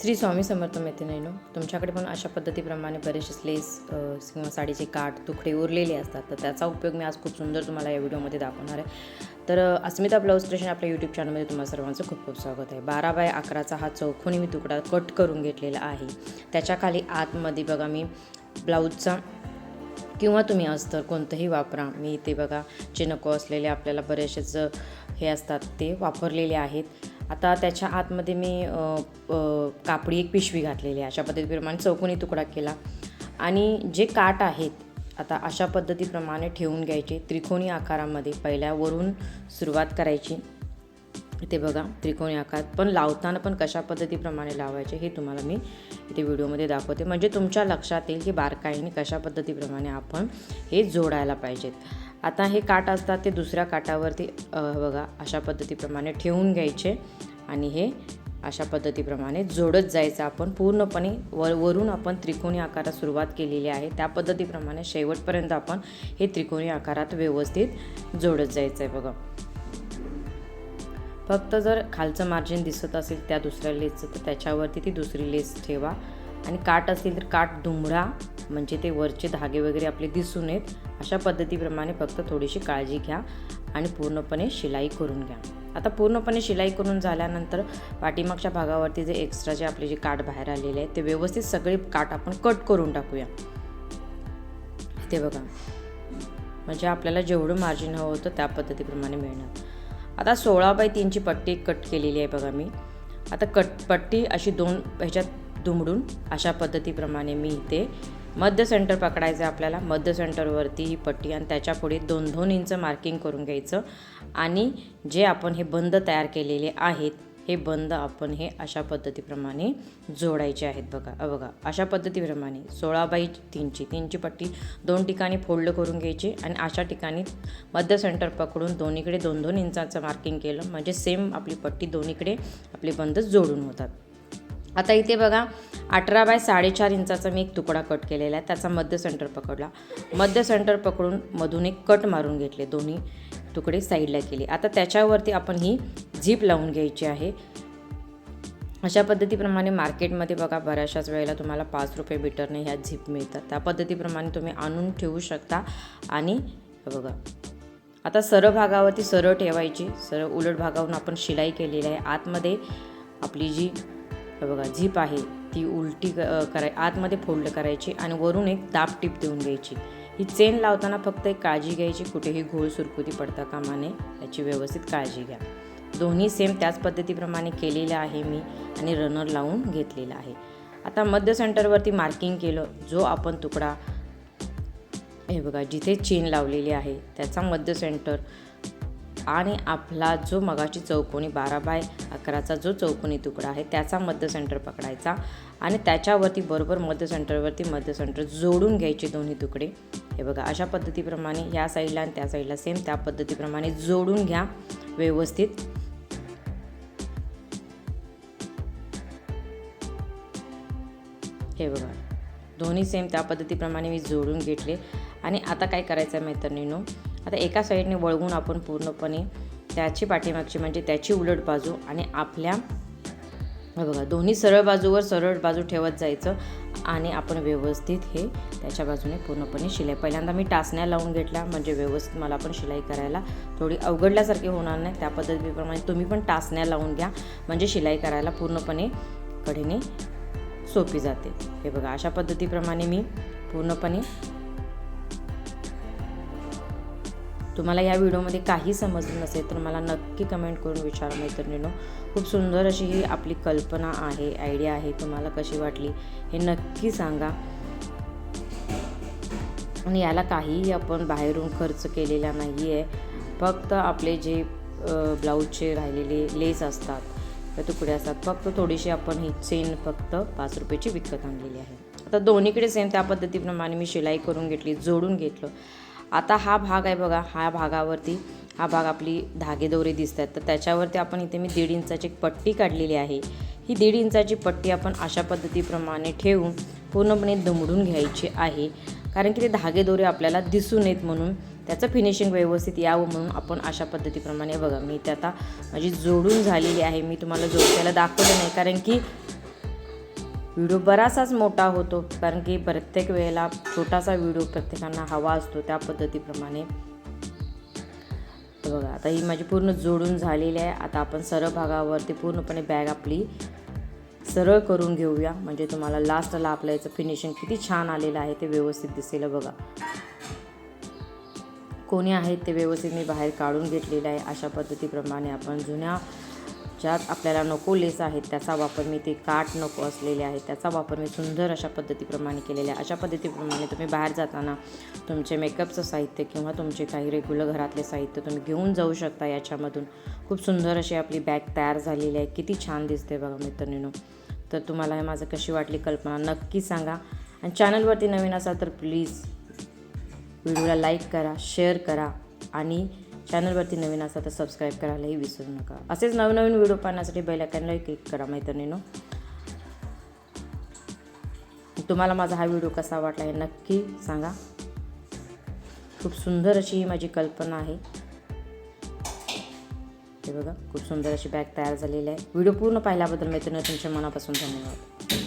श्री स्वामी समर्थ मैत्रिणीनो तुमच्याकडे पण अशा पद्धतीप्रमाणे बरेचसे लेस किंवा साडीचे काठ तुकडे उरलेले असतात. तर त्याचा उपयोग मी आज खूप सुंदर तुम्हाला या व्हिडिओमध्ये दाखवणार आहे. तर अस्मिता ब्लाऊज स्टेशन आपल्या यूट्यूब चॅनलमध्ये तुम्हाला सर्वांचं खूप खूप स्वागत आहे. बारा बाय अकराचा हा चौकोनी मी तुकडा कट करून घेतलेला आहे. त्याच्याखाली आतमध्ये बघा मी ब्लाऊजचा किंवा तुम्ही अस्तर कोणतंही वापरा. मी इथे बघा जे नको असलेले आपल्याला बरेचसेच हे असतात ते वापरलेले आहेत. आता त्याच्या आतमध्ये मी कापडी एक पिशवी घातलेली आहे. अशा पद्धतीप्रमाणे चौकोनी तुकडा केला. आणि जे काठ आहेत आता अशा पद्धतीप्रमाणे ठेवून घ्यायचे. त्रिकोणी आकारामध्ये पहिल्या वरून सुरुवात करायची. इथे बघा त्रिकोणी आकार. पण लावताना पण कशा पद्धतीप्रमाणे लावायचे हे तुम्हाला मी इथे व्हिडिओमध्ये दाखवते. म्हणजे तुमच्या लक्षात येईल की बारकाईने कशा पद्धतीप्रमाणे आपण हे जोडायला पाहिजेत. आता हे काठ असतात ते दुसऱ्या काठावरती बघा अशा पद्धतीप्रमाणे ठेवून घ्यायचे आणि हे अशा पद्धतीप्रमाणे जोडत जायचं. आपण पूर्णपणे वर वरून आपण त्रिकोणी आकारात सुरुवात केलेली आहे. त्या पद्धतीप्रमाणे शेवटपर्यंत आपण हे त्रिकोणी आकारात व्यवस्थित जोडत जायचं आहे बघा. फक्त जर खालचं मार्जिन दिसत असेल त्या दुसऱ्या लेसचं तर त्याच्यावरती ती दुसरी लेस ठेवा. आणि काठ असेल तर काठ दुमडा म्हणजे ते वरचे धागे वगैरे आपले दिसून येत अशा पद्धतीप्रमाणे फक्त थोडीशी काळजी घ्या आणि पूर्णपणे शिलाई करून घ्या. आता पूर्णपणे शिलाई करून झाल्यानंतर पाठीमागच्या भागावरती जे एक्स्ट्रा जे आपले जे काठ बाहेर आलेले आहेत ते व्यवस्थित सगळे काठ आपण कट करून टाकूया. ते बघा. म्हणजे आपल्याला जेवढं मार्जिन हवं होतं त्या पद्धतीप्रमाणे मिळणार. आता सोळा बाय तीनची पट्टी कट केलेली आहे बघा मी. आता कट पट्टी अशी दोन ह्याच्यात दुमडून अशा पद्धतीप्रमाणे मी इथे मध्य सेंटर पकडायचं आहे आपल्याला. मध्य सेंटरवरती ही पट्टी आणि त्याच्या पुढे दोन दोन इंच मार्किंग करून घ्यायचं. आणि जे आपण हे बंद तयार केलेले आहेत हे बंद आपण हे अशा पद्धतीप्रमाणे जोडायचे आहेत बघा. बघा अशा पद्धतीप्रमाणे सोळा बाई तीनची तीनची पट्टी दोन ठिकाणी फोल्ड करून घ्यायची आणि अशा ठिकाणी मध्य सेंटर पकडून दोन्हीकडे दोन दोन इंचाचं मार्किंग केलं. म्हणजे सेम आपली पट्टी दोन्हीकडे आपले बंद जोडून होतात. आता इथे बघा अठरा बाय साडेचार इंचाचा मी एक तुकडा कट केलेला आहे. त्याचा मध्य सेंटर पकडला. मध्य सेंटर पकडून मधून एक कट मारून घेतले दोन्ही तुकडे साईडला केले. आता त्याच्यावरती आपण ही झीप लावून घ्यायची आहे. अशा पद्धतीप्रमाणे मार्केटमध्ये बघा बऱ्याचशाच वेळेला तुम्हाला पाच रुपये मीटरने ह्या झीप मिळतात. त्या पद्धतीप्रमाणे तुम्ही आणून ठेवू शकता. आणि बघा आता सरळ भागावरती सरळ ठेवायची. सरळ उलट भागावरून आपण शिलाई केलेली आहे. आतमध्ये आपली जी हे बघा झीप आहे ती उलटी क- कराय आतमध्ये फोल्ड करायची आणि वरून एक दाब टीप देऊन घ्यायची ही चेन लावताना फक्त एक काळजी घ्यायची कुठेही घोळ सुरकुती पडता कामा नये याची व्यवस्थित काळजी घ्या. दोन्ही सेम त्याच पद्धतीप्रमाणे केलेलं आहे मी आणि रनर लावून घेतलेला आहे. आता मध्य सेंटरवरती मार्किंग केलं जो आपण तुकडा हे बघा जिथे चेन लावलेली आहे त्याचा मध्य सेंटर आणि आपला जो मगाची चौकोनी बारा बाय अकराचा जो चौकोनी तुकडा आहे त्याचा मध्य सेंटर पकडायचा आणि त्याच्यावरती बरोबर मध्य सेंटरवरती मध्य सेंटर जोडून घ्यायचे दोन्ही तुकडे. हे बघा अशा पद्धतीप्रमाणे या साईडला आणि त्या साईडला सेम त्या पद्धतीप्रमाणे जोडून घ्या व्यवस्थित. हे बघा दोन्ही सेम त्या पद्धतीप्रमाणे मी जोडून घेतले. आणि आता काय करायचं आहे मैत्रिणीनो आता एका साईडने वळवून आपण पूर्णपणे त्याची पाठीमागची म्हणजे त्याची उलट बाजू आणि आपल्या हे बघा दोन्ही सरळ बाजूवर सरळ बाजू ठेवत जायचं आणि आपण व्यवस्थित हे त्याच्या बाजूने पूर्णपणे शिलाई. पहिल्यांदा मी टाचण्या लावून घेतल्या म्हणजे व्यवस्थित मला पण शिलाई करायला थोडी अवघडल्यासारखी होणार नाही. त्या पद्धतीप्रमाणे तुम्ही पण टाचण्या लावून घ्या म्हणजे शिलाई करायला पूर्णपणे कडेने सोपी जाते. हे बघा अशा पद्धतीप्रमाणे मी पूर्णपणे तुम्हाला या व्हिडिओमध्ये काही समजलं नसेल तर मला नक्की कमेंट करून विचारा मैत्रिणीनो. खूप सुंदर अशी ही आपली कल्पना आहे आयडिया आहे तुम्हाला कशी वाटली हे नक्की सांगा. आणि याला काहीही आपण बाहेरून खर्च केलेला नाही आहे फक्त आपले जे ब्लाऊजचे राहिलेले लेस असतात त्या तुकडे असतात. फक्त थोडीशी आपण ही चेन फक्त पाच रुपयाची विकत आणलेली आहे. आता दोन्हीकडे सेम त्या पद्धतीप्रमाणे मी शिलाई करून घेतली जोडून घेतलं. आता हा भाग आहे बघा हा भागावरती हा भाग आपली धागेदोरे दिसत आहेत तर त्याच्यावरती आपण इथे मी दीड इंचाची पट्टी काढलेली आहे. ही दीड इंचाची पट्टी आपण अशा पद्धतीप्रमाणे ठेवून पूर्णपणे दमडून घ्यायची आहे. कारण की ते धागेदोरे आपल्याला दिसून येत म्हणून त्याचं फिनिशिंग व्यवस्थित यावं म्हणून आपण अशा पद्धतीप्रमाणे बघा मी ते आता माझी जोडून झालेली आहे. मी तुम्हाला जोडत्याला दाखवलं नाही कारण की व्हिडिओ बराचसाच मोठा होतो कारण की प्रत्येक वेळेला छोटासा व्हिडिओ प्रत्येकांना हवा असतो त्या पद्धतीप्रमाणे. बघा आता ही माझी पूर्ण जोडून झालेली आहे. आता आपण सरळ भागावरती पूर्णपणे बॅग आपली सरळ करून घेऊया. म्हणजे तुम्हाला लास्टला आपलं याचं फिनिशिंग किती छान आलेलं आहे ते व्यवस्थित दिसेल. बघा. कोणी आहेत ते व्यवस्थित मी बाहेर काढून घेतलेलं आहे. अशा पद्धतीप्रमाणे आपण जुन्या ज्यात आपल्याला नको लेस आहेत त्याचा वापर मी ते काट नको असलेले आहेत त्याचा वापर मी सुंदर अशा पद्धतीप्रमाणे केलेला आहे. अशा पद्धतीप्रमाणे तुम्ही बाहेर जाताना तुमचे मेकअपचं साहित्य किंवा तुमचे काही रेग्युलर घरातले साहित्य तुम्ही घेऊन जाऊ शकता याच्यामधून. खूप सुंदर अशी आपली बॅग तयार झालेली आहे. किती छान दिसते बघा मित्रांनो. तर तुम्हाला हे माझं कशी वाटली कल्पना नक्की सांगा. आणि चॅनलवरती नवीन असाल तर प्लीज व्हिडिओला लाईक करा शेअर करा आणि चॅनलवरती नवीन असा तर सबस्क्राईब करायलाही विसरू नका. असेच नवनवीन व्हिडिओ पाहण्यासाठी बेल आयकॉनलाही क्लिक करा मैत्रिणीनो तुम्हाला माझा हा व्हिडिओ कसा वाटला हे नक्की सांगा. खूप सुंदर अशी ही माझी कल्पना आहे. हे बघा खूप सुंदर अशी बॅग तयार झालेली आहे. व्हिडिओ पूर्ण पाहिल्याबद्दल मैत्रिणी तुमच्या मनापासून धन्यवाद.